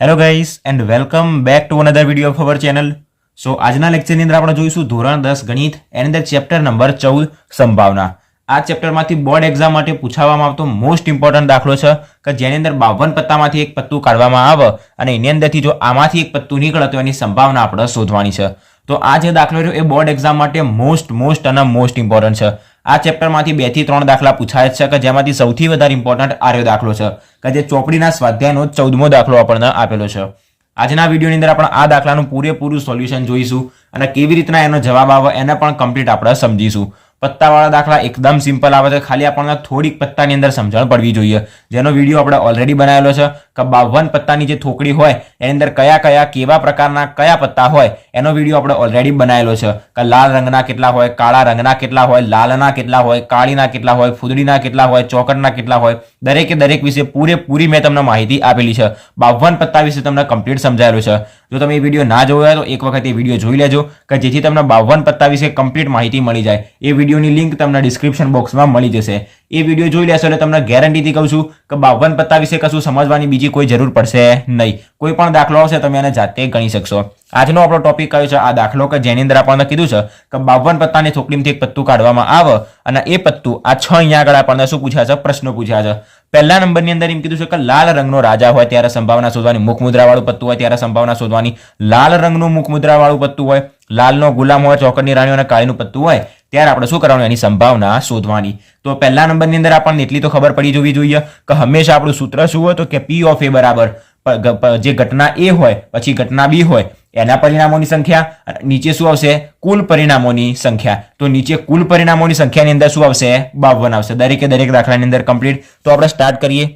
Hello guys and welcome back to another video of our channel so આજના લેક્ચરની અંદર આપણે જોઈશું ધોરણ દસ ગણિત, એની અંદર ચેપ્ટર નંબર ચૌદ સંભાવના. આ ચેપ્ટરમાંથી બોર્ડ એક્ઝામ માટે પૂછાવવામાં આવતો મોસ્ટ ઇમ્પોર્ટન્ટ દાખલો છે કે જેની અંદર બાવન પત્તામાંથી એક પત્તું કાઢવામાં આવે અને એની અંદરથી જો આમાંથી એક પત્તું નીકળે તો એની સંભાવના આપણે શોધવાની છે. તો આ જે દાખલો રહ્યો એ બોર્ડ એક્ઝામ માટે મોસ્ટ મોસ્ટ અને મોસ્ટ ઇમ્પોર્ટન્ટ છે. આ ચેપ્ટરમાંથી બેથી ત્રણ દાખલા પૂછાય છે કે જેમાંથી સૌથી વધારે ઇમ્પોર્ટન્ટ આર્યો દાખલો છે કે જે ચોપડીના સ્વાધ્યાયનો ચૌદમો દાખલો આપણને આપેલો છે. આજના વિડીયોની અંદર આપણે આ દાખલાનું પૂરેપૂરું સોલ્યુશન જોઈશું અને કેવી રીતના એનો જવાબ આવે એને પણ કમ્પ્લીટ આપણે સમજીશું. પત્તાવાળા દાખલા એકદમ સિમ્પલ આવે છે. ખાલી આપણને થોડીક પત્તાની અંદર સમજણ પડવી જોઈએ. જેનો વીડિયો આપણે ઓલરેડી બનાવેલો છે કે બાવન પત્તાની જે થોકડી હોય, એની અંદર કયા કયા, કેવા પ્રકારના કયા પત્તા હોય, એનો વીડિયો આપણે ઓલરેડી બનાવેલો છે. કે લાલ રંગના કેટલા હોય, કાળા રંગના કેટલા હોય, લાલના કેટલા હોય, કાળીના કેટલા હોય, ફૂદડીના કેટલા હોય, ચોકટના કેટલા હોય દરેકે દરેક વિશે પૂરેપૂરી મેં તમને માહિતી આપેલી છે. બાવન પત્તા વિશે તમને કમ્પ્લીટ સમજાયેલું છે. જો તમે એ વીડિયો ના જોયો હોય તો એક વખત એ વીડિયો જોઈ લેજો કે જેથી તમને બાવન પત્તા વિશે કમ્પ્લીટ માહિતી મળી જાય. એ વિડીયોની લિંક તમને ડિસ્ક્રિપ્શન બોક્સમાં મળી જશે. એ વીડિયો જોઈ લેશો એટલે તમને ગેરંટીથી કહું છું કે બાવન પત્તા વિશે કશું સમજવાની બીજી કોઈ જરૂર પડશે નહીં. કોઈ પણ દાખલો આવશે તમે એને જાતે ગણી શકશો. આજનો આપણો ટોપિક કયો છે? આ દાખલો કે જેની અંદર આપણને કીધું છે કે બાવન પત્તાની થોકડીમાંથી એક પત્તું કાઢવામાં આવે અને એ પત્તું આ છ અહીંયા આગળ આપણને શું પૂછ્યા છે? પ્રશ્નો પૂછ્યા છે. પહેલા નંબરની અંદર એમ કીધું છે કે લાલ રંગનો રાજા હોય ત્યારે સંભાવના શોધવાની મુખ મુદ્રાવાળું પત્તું હોય ત્યારે સંભાવના શોધવાની લાલ રંગનું મુખ મુદ્રાવાળું પત્તું હોય, લાલનો ગુલામ હોય, ચોકડની રાણીઓ અને કાળીનું પત્તું હોય ત્યારે આપણે શું કરવાનું? એની સંભાવના શોધવાની. તો પહેલા નંબરની અંદર આપણને એટલી તો ખબર પડી જવી જોઈએ કે હંમેશા આપણું સૂત્ર શું હોય તો કે પી ઓફ એ બરાબર. જે ઘટના એ હોય, પછી ઘટના બી હોય, એના પરિણામોની સંખ્યા નીચે શું આવશે? કુલ પરિણામોની સંખ્યા. તો નીચે કુલ પરિણામોની સંખ્યાની અંદર શું આવશે? બાવન આવશે. દરેકે દરેક દાખલાની અંદર કમ્પ્લીટ તો આપણે સ્ટાર્ટ કરીએ.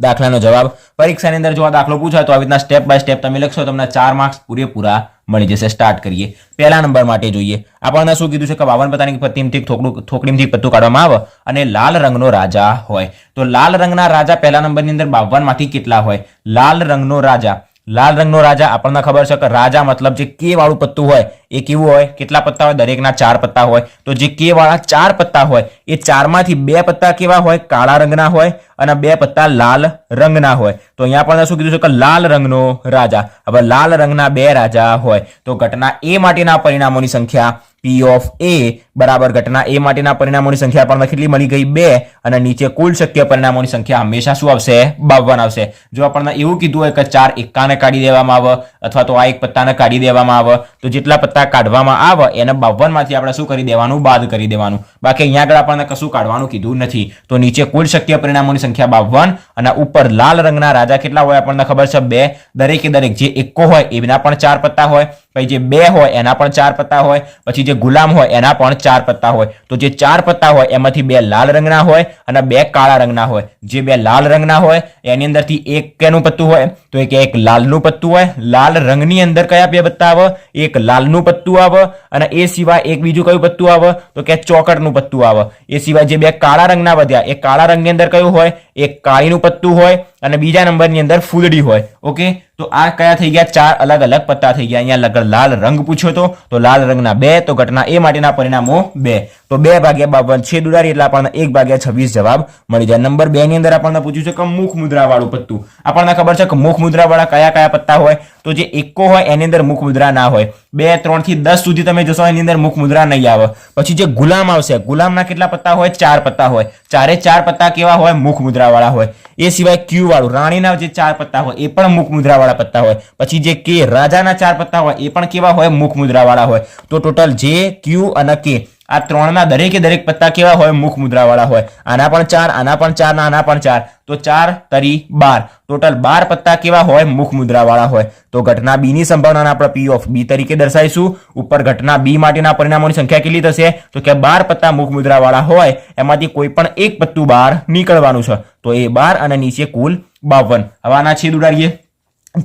દાખલાનો જવાબ. પરીક્ષાની અંદર જો આ દાખલો પૂછાય તો આવી રીતના સ્ટેપ બાય સ્ટેપ તમે લખશો, તમને ચાર માર્ક્સ પૂરેપૂરા મળી જશે. સ્ટાર્ટ કરીએ. પહેલા નંબર માટે જોઈએ. આપણને શું કીધું છે કે બાવન પત્તાની પત્તીમથી થોકડું થોકડીમથી પત્તું કાઢવામાં આવે અને લાલ રંગનો રાજા હોય. તો લાલ રંગના રાજા પહેલા નંબરની અંદર બાવનમાંથી કેટલા હોય? લાલ રંગનો રાજા. લાલ રંગનો રાજા આપણને ખબર છે કે રાજા મતલબ જે કે વાળું પત્તું હોય એ કેવું હોય? કેટલા પત્તા હોય? દરેકના ચાર પત્તા હોય. તો જે કે વાળા ચાર પત્તા હોય, એ ચારમાંથી બે પત્તા કેવા હોય? કાળા રંગના હોય અને બે પત્તા લાલ રંગના હોય. તો અહીંયા પણ શું કીધું છે કે લાલ રંગનો રાજા. હવે લાલ રંગના બે રાજા હોય. તો ઘટના એ માટેના પરિણામોની સંખ્યા પી ઓફ એ બરાબર. ઘટના એ માટેના પરિણામોની સંખ્યા આપણને કેટલી મળી ગઈ? બે. અને નીચે કુલ શક્ય પરિણામોની સંખ્યા હંમેશા શું આવશે? બાવન આવશે. જો આપણને એવું કીધું હોય કે ચાર એકાને કાઢી દેવામાં આવે અથવા તો આ એક પત્તાને કાઢી દેવામાં આવે, તો જેટલા પત્તા કાઢવામાં આવે, એને બાવનમાંથી આપણે શું કરી દેવાનું? બાદ કરી દેવાનું. બાકી અહીંયા આગળ આપણને કશું કાઢવાનું કીધું નથી. તો નીચે કુલ શક્ય પરિણામોની સંખ્યા બાવન અને ઉપર લાલ રંગના રાજા કેટલા હોય આપણને ખબર છે? બે. દરેકે દરેક જે એકો હોય, એના પણ ચાર પત્તા હોય. પછી જે બે હોય એના પણ ચાર પત્તા હોય, પછી જે ગુલામ હોય એના પણ ચાર પત્તા હોય. તો જે ચાર પત્તા હોય એમાંથી બે લાલ રંગના હોય અને બે કાળા રંગના હોય. જે બે લાલ રંગના હોય એની અંદરથી એક કેનું પત્તું હોય, તો એક એક લાલનું પત્તું હોય. લાલ રંગની અંદર કયા બે પત્તા આવે? એક લાલનું પત્તું આવે અને એ સિવાય એક બીજું કયું પત્તું આવે? તો કે ચોકટનું પત્તું આવે. એ સિવાય જે બે કાળા રંગના વધ્યા, એ કાળા રંગની અંદર કયું હોય? એક કાળીનું પત્તું હોય અને બીજા નંબરની અંદર ફૂલડી હોય, ઓકે? તો આ કયા થઈ ગયા? ચાર અલગ અલગ પત્તા થઈ ગયા. અહીંયા લગર લાલ રંગ પૂછ્યો તો તો લાલ રંગના બે, તો ઘટના એ માટેના પરિણામો બે. તો બે ભાગ્યા બાવન છેદ ઉડાડી એટલે આપણને એક ભાગ્યા છવ્વીસ જવાબ મળી જાય. નંબર બે ની અંદર આપણને પૂછ્યું છે કે મુખ મુદ્રાવાળું પત્તું. આપણને ખબર છે કે મુખ મુદ્રાવાળા કયા કયા પત્તા હોય? તો જે એકો હોય, એની અંદર મુખ મુદ્રા ના હોય. બે, ત્રણથી દસ સુધી તમે જોશો, એની અંદર મુખ મુદ્રા નહીં આવે. પછી જે ગુલામ આવશે, ગુલામના કેટલા પત્તા હોય? ચાર પત્તા હોય. ચારે ચાર પત્તા કેવા હોય? મુખ મુદ્રા વાળા હોય. એ સિવાય ક્યુ વાળું, રાણીના જે ચાર પત્તા હોય, એ પણ મુખ મુદ્રા વાળા પત્તા હોય. પછી જે કે, રાજાના ચાર પત્તા હોય, એ પણ કેવા હોય? મુખ મુદ્રા વાળા હોય. તો ટોટલ જે, ક્યુ અને કે આ ત્રણના દરેકે દરેક પત્તા કેવા હોય? મુખ મુદ્રા વાળા હોય. આના પણ ચાર, આના પણ ચાર આના પણ ચાર. તો ચાર, તરી, બાર. ટોટલ બાર પત્તા કેવા હોય? મુખ મુદ્રા વાળા હોય. તો ઘટના બી ની સંભાવના આપણે પી ઓફ બી તરીકે દર્શાવીશું. ઉપર ઘટના બી માટેના પરિણામોની સંખ્યા કેટલી થશે? તો કે બાર પત્તા મુખ મુદ્રા વાળા હોય, એમાંથી કોઈ પણ એક પત્તું બહાર નીકળવાનું છે. તો એ બાર અને નીચે કુલ બાવન. હવે આના છેદ ઉડાડીએ.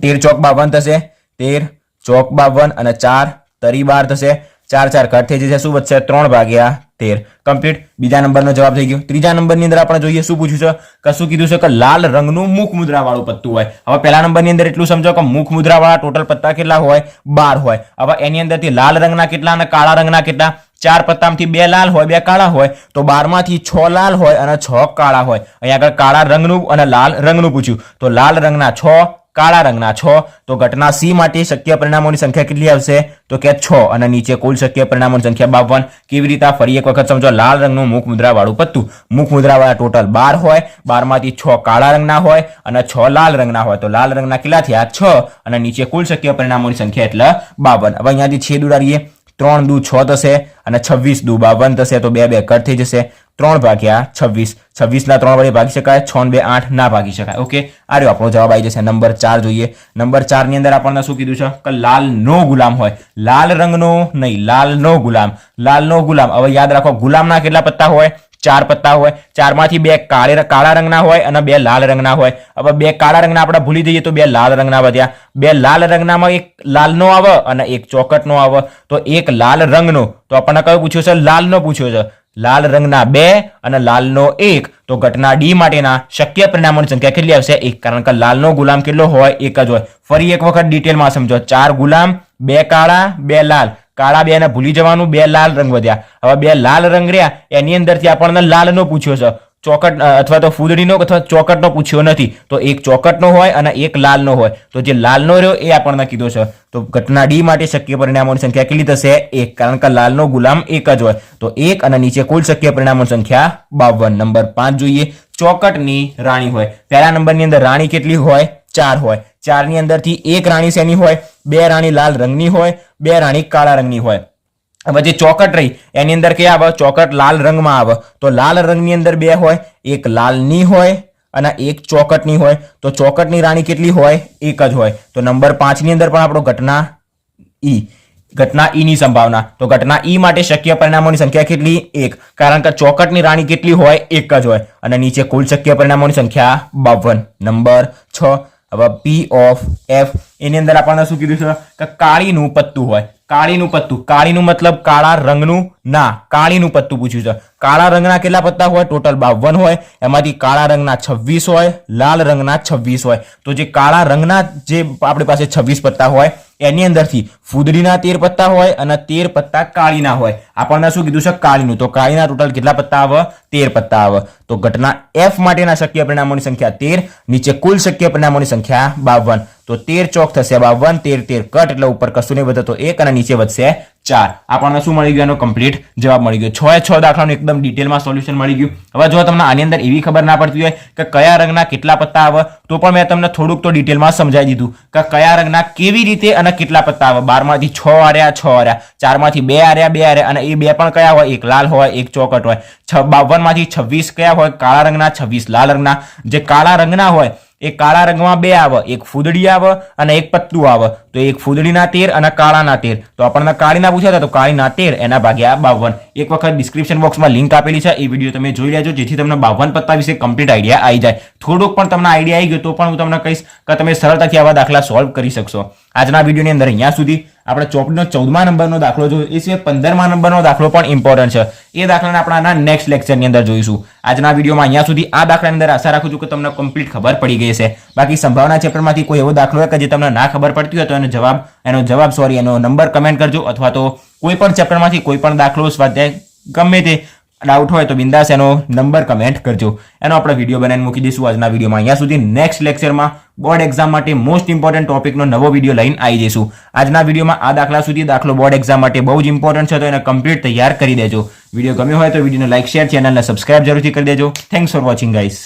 તેર ચોક બાવન થશે. તેર ચોક બાવન અને ચાર તરી બાર થશે. ચાર ચાર કટ થઈ જશે. શું વધશે? ત્રણ ભાગ્યા તેર. કમ્પ્લીટ બીજા નંબરનો જવાબ થઈ ગયો. ત્રીજા નંબરની અંદર આપણે જોઈએ શું પૂછ્યું છે? કશું કીધું છે કે લાલ રંગનું મુખ મુદ્રાવાળું પત્તું હોય. હવે પહેલા નંબરની અંદર એટલું સમજો કે મુખ મુદ્રાવાળા ટોટલ પત્તા કેટલા હોય? બાર હોય. હવે એની અંદરથી લાલ રંગના કેટલા અને કાળા રંગના કેટલા? ચાર પત્તામાંથી બે લાલ હોય, બે કાળા હોય. તો બારમાંથી છ લાલ હોય અને છ કાળા હોય. અહીંયા આગળ કાળા રંગનું અને લાલ રંગનું પૂછ્યું. તો લાલ રંગના છ કાળા રંગના છ. તો ઘટના સી માટે શક્ય પરિણામોની સંખ્યા કેટલી આવશે? તો કે છ અને નીચે કુલ શક્ય પરિણામોની સંખ્યા બાવન. કેવી રીતે ફરી એક વખત સમજો, લાલ રંગનું મુખ મુદ્રાવાળું પત્તું. મુખ મુદ્રાવાળા ટોટલ બાર હોય, બારમાંથી છ કાળા રંગના હોય અને છ લાલ રંગના હોય. તો લાલ રંગના કેટલા થયા છ અને નીચે કુલ શક્ય પરિણામોની સંખ્યા એટલે બાવન. હવે અહીંયાથી છેદ ઉડાડીએ. ત્રણ દુ છ થશે અને છવ્વીસ દુ બાવન થશે. તો બે બે કટ થઈ જશે. ત્રણ ભાગ્યા છવ્વીસ. છવ્વીસના ત્રણ વડે ભાગી શકાય, છ બે આઠ ના ભાગી શકાય. ઓકે આ રહ્યો આપણો જવાબ આવી જશે. નંબર ચાર જોઈએ. નંબર ચારની અંદર આપણને શું કીધું છે? કે લાલ નો ગુલામ હોય. લાલ રંગનો નહીં, લાલ નો ગુલામ. લાલ નો ગુલામ. હવે યાદ રાખો, ગુલામના કેટલા પત્તા હોય? ચાર પત્તા હોય. ચારમાંથી બે કાળે કાળા રંગના હોય અને બે લાલ રંગના હોય. હવે બે કાળા રંગના આપણે ભૂલી જઈએ તો બે લાલ રંગના વધ્યા. બે લાલ રંગનામાં એક લાલનો આવે અને એક ચોકટનો આવે. તો એક લાલ રંગનો. તો આપણને કયો પૂછ્યો છે? લાલનો પૂછ્યો છે. લાલ રંગના બે અને લાલનો એક. તો ઘટના ડી માટેના શક્ય પરિણામોની સંખ્યા કેટલી આવશે? એક, કારણ કે લાલનો ગુલામ કેટલો હોય? એક જ હોય. ફરી એક વખત ડિટેલમાં સમજો. ચાર ગુલામ, બે કાળા, બે લાલ. કાળા બે ભૂલી જવાનું, બે લાલ રંગ વધ્યા. હવે બે લાલ રંગ રહ્યા, એની અંદરથી આપણને લાલનો પૂછ્યો છે. ચોકટ અથવા તો ફૂદડીનો અથવા ચોકટનો પૂછ્યો નથી, તો એક ચોકટનો હોય અને એક લાલનો હોય. તો જે લાલનો રહ્યો એ આપણને કીધો છે. તો ઘટના ડી માટે શક્ય પરિણામોની સંખ્યા કેટલી થશે? એક. કારણ કે લાલનો ગુલામ એક જ હોય. તો એક અને નીચે કુલ શક્ય પરિણામોની સંખ્યા બાવન. નંબર પાંચ જોઈએ. ચોકટની રાણી હોય. પહેલા નંબરની અંદર રાણી કેટલી હોય? ચાર હોય. ચારની અંદરથી એક રાણી શેની હોય? બે રાણી લાલ રંગની હોય. બે રાણી કાળા રંગની હોય. હવે જે ચોકટ રહી, એની અંદર કયા આવે? ચોકટ લાલ રંગમાં આવે. તો લાલ રંગની અંદર બે હોય, એક લાલની હોય અને એક ચોકટની હોય. તો ચોકટની રાણી કેટલી હોય? એક જ હોય. તો નંબર પાંચની અંદર પણ આપણો ઘટના ઈ ઘટના ઈની સંભાવના. તો ઘટના ઈ માટે શક્ય પરિણામોની સંખ્યા કેટલી? એક. કારણ કે ચોકટની રાણી કેટલી હોય? એક જ હોય. અને નીચે કુલ શક્ય પરિણામોની સંખ્યા બાવન. નંબર છ. હવે પી ઓફ એફ એની અંદર આપણને શું કીધું છે? કે કાળીનું પત્તું હોય. કાળીનું પત્તું. કાળીનું મતલબ કાળા રંગનું ના, કાળીનું પત્તું પૂછ્યું છે. કાળા રંગના કેટલા પત્તા હોય? ટોટલ બાવન હોય. એમાંથી કાળા રંગના છવ્વીસ હોય, લાલ રંગના છવ્વીસ હોય. તો જે કાળા રંગના જે આપણી પાસે છવ્વીસ પત્તા હોય, એની અંદરથી ફૂદડીના તેર પત્તા હોય અને તેર પત્તા કાળીના હોય. આપણને શું કીધું છે? કાળીનું. તો કાળીના ટોટલ કેટલા પત્તા આવે? તેર પત્તા આવે. તો ઘટના એફ માટેના શક્ય પરિણામોની સંખ્યા તેર, નીચે કુલ શક્ય પરિણામોની સંખ્યા બાવન. તો તેર ચોક થશે. બાવન તેર તેર કટ એટલે ઉપર કશું નહીં વધે તો એક અને નીચે વધશે ચાર. આપણને શું મળી ગયું? એનો કમ્પ્લીટ જવાબ મળી ગયો. છ એ છ દાખલાનું એકદમ ડિટેલમાં સોલ્યુશન મળી ગયું. હવે જો તમને આની અંદર એવી ખબર ના પડતી હોય કે કયા રંગના કેટલા પત્તા આવે, તો પણ મેં તમને થોડુંક તો ડિટેલમાં સમજાવી દીધું કે કયા રંગના કેવી રીતે અને કેટલા પત્તા આવે. બારમાંથી છ આર્યા છ આર્યા. ચારમાંથી બે આર્યા બે આર્યા. અને એ બે પણ કયા હોય? એક લાલ હોય, એક ચોકટ હોય. છ, બાવનમાંથી છવ્વીસ કયા હોય? કાળા રંગના છવ્વીસ. લાલ રંગના. જે કાળા રંગના હોય એ કાળા રંગમાં બે આવે એક ફૂદડી આવે અને એક પત્તું આવે. તો એક ફૂદડીના તેર અને કાળાના તેર. તો આપણને કાળીના પૂછ્યા હતા, તો કાળીના તેર એના ભાગ્યા બાવન. એક વખત ડિસ્ક્રિપ્શન બોક્સમાં લિંક આપેલી છે, એ વીડિયો તમે જોઈ લેજો, જેથી તમને બાવન પત્તા વિશે કમ્પ્લીટ આઈડિયા આવી જાય. થોડુંક પણ તમને આઈડિયા આવી ગયો તો પણ હું તમને કહીશ કે તમે સરળતાથી આવા દાખલા સોલ્વ કરી શકશો. આજના વિડીયોની અંદર અહીંયા સુધી. આપણે ચોપડીનો ચૌદમા નંબરનો દાખલો જોયો. એ સિવાય પંદરમા નંબરનો દાખલો પણ ઇમ્પોર્ટન્ટ છે. એ દાખલાને આપણે આના નેક્સ્ટ લેક્ચરની અંદર જોઈશું. આજના વિડીયોમાં અહીંયા સુધી આ દાખલાની અંદર આશા રાખું છું કે તમને કમ્પ્લીટ ખબર પડી ગઈ છે બાકી સંભાવના ચેપ્ટરમાંથી કોઈ એવો દાખલો હોય કે જે તમને ના ખબર પડતી હોય તો એનો જવાબ એનો જવાબ સોરી એનો નંબર કમેન્ટ કરજો અથવા તો કોઈ પણ ચેપ્ટરમાંથી કોઈ પણ દાખલો, સ્વાધ્યાય, ગમે તે ડાઉટ હોય તો બિંદાસ એનો નંબર કમેન્ટ કરજો. એનો આપણે વીડિયો બનાવીને મૂકી દઈશું આજના વિડીયોમાં અહીંયા સુધી નેક્સ્ટ લેક્ચરમાં બોર્ડ એક્ઝામ માટે મોસ્ટ ઇમ્પોર્ટન્ટ ટોપિકનો નવો વીડિયો લઈને આવી જઈશું. આજના વિડીયોમાં આ દાખલા સુધી દાખલો બોર્ડ એક્ઝામ માટે બહુ જ ઇમ્પોર્ટન્ટ છે તો એને કમ્પ્લીટ તૈયાર કરી દેજો. વીડિયો ગમ્યો હોય તો વિડીયોને લાઇક શેર ચેનલને સબસ્ક્રાઇબ જરૂરથી કરી દેજો. Thanks for watching guys